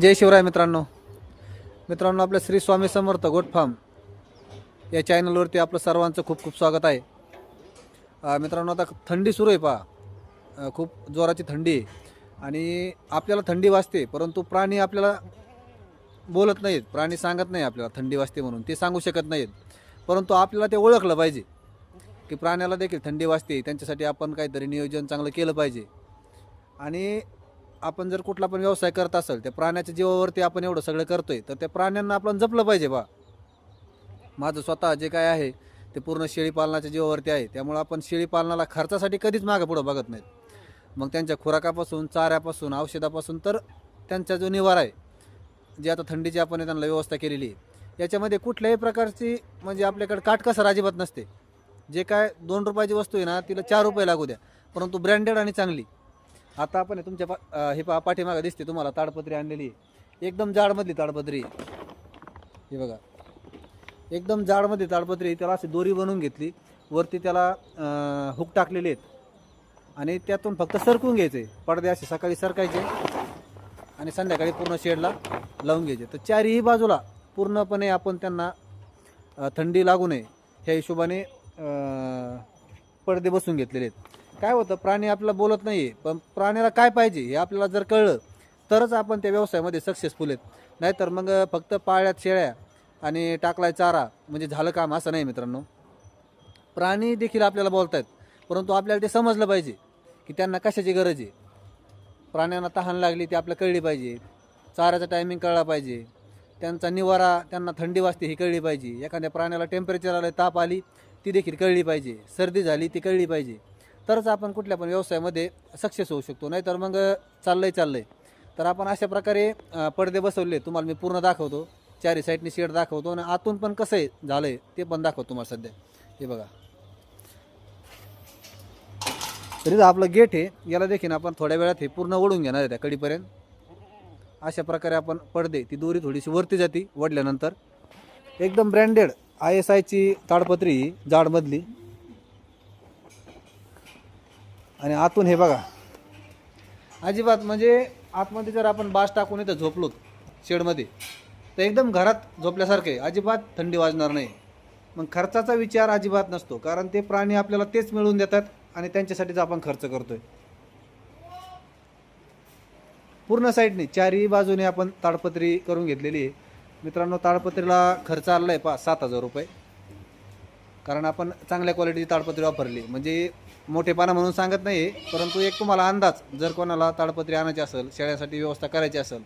जय शिवराय मित्रांनो. मित्रांनो आपलं श्री स्वामी समर्थ गोट फार्म या चॅनलवरती आपलं सर्वांचं खूप खूप स्वागत आहे. मित्रांनो आता थंडी सुरू आहे पहा. खूप जोराची थंडी आहे. आणि आपल्याला थंडी वाजते परंतु प्राणी आपल्याला बोलत नाहीत प्राणी सांगत नाही आपल्याला थंडी वाजते म्हणून ते सांगू शकत नाहीत. परंतु आपल्याला ते ओळखलं पाहिजे की प्राण्याला देखील थंडी वाजते त्यांच्यासाठी आपण काहीतरी नियोजन चांगलं केलं पाहिजे. आणि आपण जर कुठला पण व्यवसाय करत असेल त्या प्राण्याच्या जीवावरती आपण एवढं सगळं करतोय तर त्या प्राण्यांना आपण जपलं पाहिजे बा. माझं स्वतः जे काय आहे ते पूर्ण शेळीपालनाच्या जीवावरती आहे. त्यामुळं आपण शेळीपालनाला खर्चासाठी कधीच मागं पुढं बघत नाहीत. मग त्यांच्या खुराकापासून चाऱ्यापासून औषधापासून तर त्यांचा जो निवारा आहे जे आता थंडीची आपण त्यांना व्यवस्था केलेली आहे. याच्यामध्ये कुठल्याही प्रकारची म्हणजे आपल्याकडे काटकसर अजिबात नसते. जे काय दोन रुपयाची वस्तू आहे ना तिला चार रुपये लागू द्या. परंतु ब्रँडेड आणि चांगली. आता आपण हे तुमच्या पा अं, हे पा पाठीमागं दिसते तुम्हाला ताडपत्री आणलेली आहे. एकदम जाडमधली ताडपत्री आहे. हे बघा. एकदम जाडमध्ये ताडपत्री आहे. त्याला अशी दोरी बनवून घेतली. वरती त्याला अं, हुक टाकलेले आहेत. आणि त्यातून फक्त सरकून घ्यायचे. पडदे असे सकाळी सरकायचे आणि संध्याकाळी पूर्ण शेडला लावून घ्यायचे. तर चारही बाजूला पूर्णपणे आपण त्यांना थंडी लागू नये. ह्या हिशोबाने पडदे बसून घेतलेले आहेत. काय होतं प्राणी आपल्याला बोलत नाही पण प्राण्याला काय पाहिजे हे आपल्याला जर कळलं तरच आपण त्या व्यवसायामध्ये सक्सेसफुल आहेत. नाहीतर मग फक्त पाळ्यात शेळ्या आणि टाकलाय चारा म्हणजे झालं काम असं नाही मित्रांनो. प्राणी देखील आपल्याला बोलतायत परंतु आपल्याला ते समजलं पाहिजे की त्यांना कशाची गरज आहे. प्राण्यांना तहान लागली ती आपल्याला कळली पाहिजे चाऱ्याचा टायमिंग कळला पाहिजे त्यांचा निवारा त्यांना थंडी वाजते ही कळली पाहिजे एखाद्या प्राण्याला टेम्परेचर आलं ताप आली ती देखील कळली पाहिजे सर्दी झाली ती कळली पाहिजे. तरच आपण कुठल्या पण व्यवसायामध्ये सक्सेस होऊ शकतो. नाहीतर मग चाललंय चाललंय. तर आपण अशा प्रकारे पडदे बसवले. तुम्हाला मी पूर्ण दाखवतो. चारी साईडनी शेड दाखवतो आणि आतून पण कसं आहे झालं आहे ते पण दाखवतो तुम्हाला सध्या. हे बघा. तरी आपलं गेट आहे याला देखील आपण थोड्या वेळात हे पूर्ण ओढून घेणार आहे त्या कडीपर्यंत अशा प्रकारे आपण पडदे ती दोरी थोडीशी वरती जाती वडल्यानंतर एकदम ब्रँडेड आय एस आयची ताडपत्री ही जाडमधली आणि आतून हे बघा. अजिबात म्हणजे आतमध्ये जर आपण बास टाकून इथं झोपलो शेडमध्ये तर एकदम घरात झोपल्यासारखं आहे. अजिबात थंडी वाजणार नाही. मग खर्चाचा विचार अजिबात नसतो कारण ते प्राणी आपल्याला तेच मिळवून देतात आणि त्यांच्यासाठीच आपण खर्च करतोय. पूर्ण साईडने चारही बाजूने आपण ताडपत्री करून घेतलेली आहे. मित्रांनो ताडपत्रीला खर्च आलेला आहे पा सात हजार रुपये. कारण आपण चांगल्या क्वालिटीची ताडपत्री वापरली. म्हणजे मोठेपणा म्हणून सांगत नाही परंतु एक तुम्हाला अंदाज जर कोणाला ताडपत्री आणायची असेल शेळ्यासाठी व्यवस्था करायची असेल